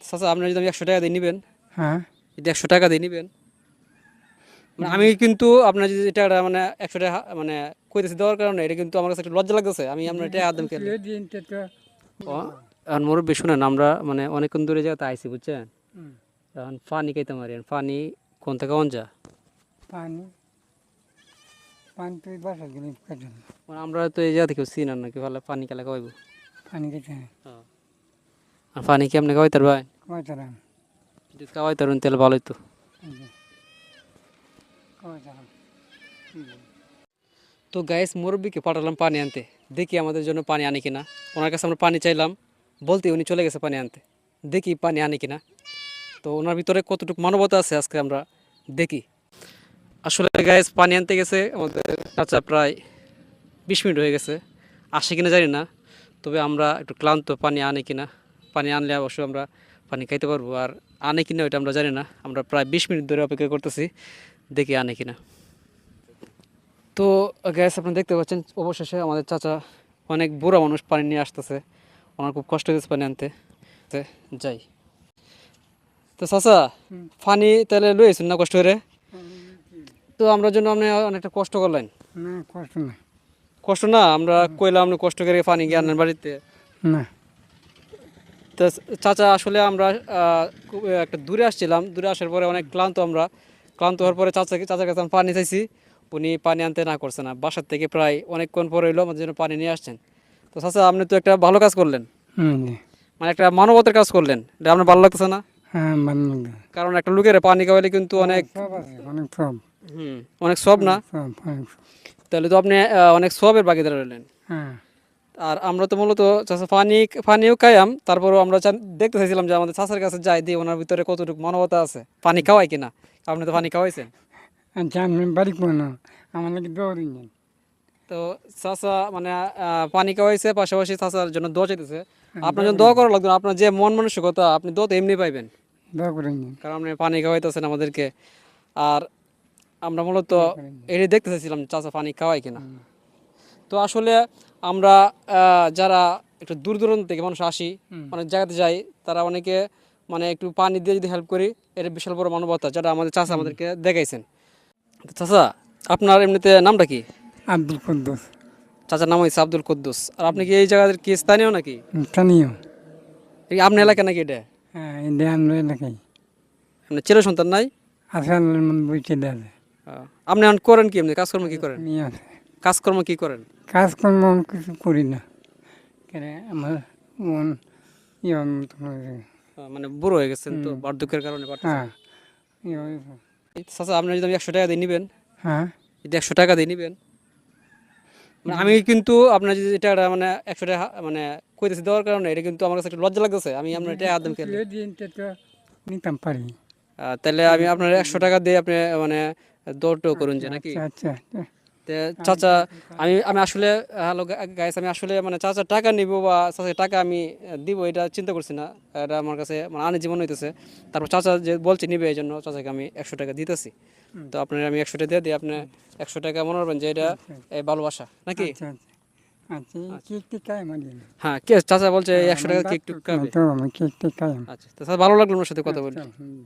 চাচা আপনি যদি আমি একশো টাকা দিয়ে নেবেন হ্যাঁ। যদি একশো টাকা দিয়ে নেবেন মানে আমি কিন্তু আপনার যদি এটা মানে একশো টাকা মানে কইতেছি দেওয়ার কারণে এটা কিন্তু আমার কাছে একটু লজ্জা লাগতেছে আমি আপনার এটা আদম খেলে এখন মুরব্বী শুনেন আমরা মানে অনেকক্ষণ দূরে যাতে আইসি বুঝছেন? এখন পানি খাইতে মারি পানি কোন থেকে কোন যা পানি পানি তুই বাসা গেলে মানে আমরা তো এই জায়গা থেকে চিনি না নাকি ভালো পানি খেলা খাওয়াইব? পানি কেটে আর পানি কেমনে খাওয়াই তার ভাই কয়তারাম যদি খাওয়াই তার তাহলে ভালোই তো তো গ্যাস মুরব্বীকে পাঠালাম পানি আনতে। দেখি আমাদের জন্য পানি আনে কিনা। ওনার কাছে আমরা পানি চাইলাম। বলতে উনি চলে গেছে পানি আনতে। দেখি পানি আনে কিনা। তো ওনার ভিতরে কতটুকু মানবতা আছে আজকে আমরা দেখি। আসলে গ্যাস পানি আনতে গেছে। আমাদের চাচা প্রায় বিশ মিনিট হয়ে গেছে। আসে কিনা জানি না। তবে আমরা একটু ক্লান্ত পানি আনে কিনা। পানি আনলে অবশ্যই আমরা পানি খাইতে পারব। আর আনে কিনা ওইটা আমরা জানি না। আমরা প্রায় বিশ মিনিট ধরে অপেক্ষা করতেছি দেখি আনে কিনা। তো গ্যাস আপনি দেখতে পাচ্ছেন অবশেষে আমাদের চাচা অনেক বুড়া মানুষ পানি নিয়ে আসতেছে। ওনার খুব কষ্ট হয়েছে পানি আনতে। যাই। তো চাচা পানি তাহলে লইছেন না কষ্ট করে? তো আমরা জন্য আপনি অনেকটা কষ্ট করলেন। না কষ্ট না। কষ্ট না? আমরা কইলাম আপনি কষ্ট করে পানি গিয়ে আনেন বাড়িতে। না। তো চাচা আসলে আমরা একটা দূরে আসছিলাম। দূরে আসার পরে অনেক ক্লান্ত আমরা। ক্লান্ত হওয়ার পরে চাচাকে চাচার কাছে পানি চাইছি। উনি পানি আনতে না করছে না। বাসার থেকে প্রায় অনেকক্ষণ পরে এলো আমাদের জন্য পানি নিয়ে আসছেন। তো চাচা আপনি তো একটা ভালো কাজ করলেন। মানে একটা মানবতার কাজ করলেন। এটা আপনার ভালো লাগতেছে না? হ্যাঁ কারণ একটা লোকের পানি খাওয়ালে কিন্তু অনেক আছে অনেক সব। অনেক সব না? সব। তাহলে তো আপনি অনেক সবের বাগিদার রইলেন হ্যাঁ। আর আমরা তো মূলত চাচা পানি পানিও খাইয়াম তারপরও আমরা দেখতে চাইছিলাম যে আমাদের চাচার কাছে যাই দিয়ে ওনার ভিতরে কতটুকু মানবতা আছে। পানি খাওয়াই কিনা? আপনি তো পানি খাওয়াইছেন? আচ্ছা বাড়ি কোনো তো চাচা মানে পানি খাওয়াইছে পাশাপাশি চাচার জন্য দোয়া চাইতেছে। আপনার জন্য দোয়া করা লাগবে আপনার যে মন মানসিকতা আপনি দোয়া তো এমনি পাইবেন। দোয়া কারণ আপনি পানি খাওয়াইতেছেন আমাদেরকে। আর আমরা মূলত এটাই দেখতে চাইছিলাম চাচা পানি খাওয়াই কিনা। তো আসলে আমরা যারা একটু দূর দূরান্ত থেকে মানুষ আসি অনেক জায়গাতে যাই তারা অনেকে মানে একটু পানি দিয়ে যদি হেল্প করি এটা বিশাল বড় মানবতা যেটা আমাদের চাচা আমাদেরকে দেখাইছেন। চাচা আপনার এমনিতে নামটা কি? আব্দুল কুদ্দুস। চাচার নাম হয়েছে আব্দুল কুদ্দুস। আর আপনি কি এই জায়গার কি স্থানীয় নাকি? স্থানীয়। আপনার এলাকা নাকি এটা? হ্যাঁ এটা আমরা এলাকায়। আপনার ছেলে সন্তান নাই? দেয় আপনি এখন করেন কি এমনি? কাজকর্ম কি করেন? নিয়ে আছে কাজকর্ম কি করেন? কাজকর্ম কিছু করি না। কেন? আমার মন মানে বুড়ো হয়ে গেছেন তো বার্ধক্যের কারণে হ্যাঁ আপনি যদি আমি একশো টাকা দিয়ে নেবেন হ্যাঁ। যদি একশো টাকা দিয়ে নেবেন মানে আমি কিন্তু আপনার যদি এটা মানে একশো টাকা মানে কইতেছি দেওয়ার কারণে এটা কিন্তু আমার কাছে একটু লজ্জা লাগতেছে। আমি আপনার এটা আদম খেলে। নিতাম পারি। তাহলে আমি আপনার একশো টাকা দিয়ে আপনি মানে দৌড়টো করুন যে নাকি? আচ্ছা আচ্ছা তে চাচা আমি আমি আসলে হ্যালো গাইস আমি আসলে মানে চাচা টাকা নিব বা চাচা টাকা আমি দিব এটা চিন্তা করছি না। এটা আমার কাছে মানে আনে জীবন হইতেছে। তারপর চাচা যে বলছে নিবে এই জন্য চাচাকে আমি একশো টাকা দিতেছি। তো আপনার আমি একশো টাকা দিয়ে দিই আপনি একশো টাকা মনে করবেন যে এটা এই ভালোবাসা নাকি? আচ্ছা আচ্ছা। আচ্ছা টেক খাই আমার দিন হ্যাঁ কে চাচা বলছে একশো টাকা কেক টুক খাবে। আচ্ছা ভালো লাগল ওনার সাথে কথা বলি। হুম।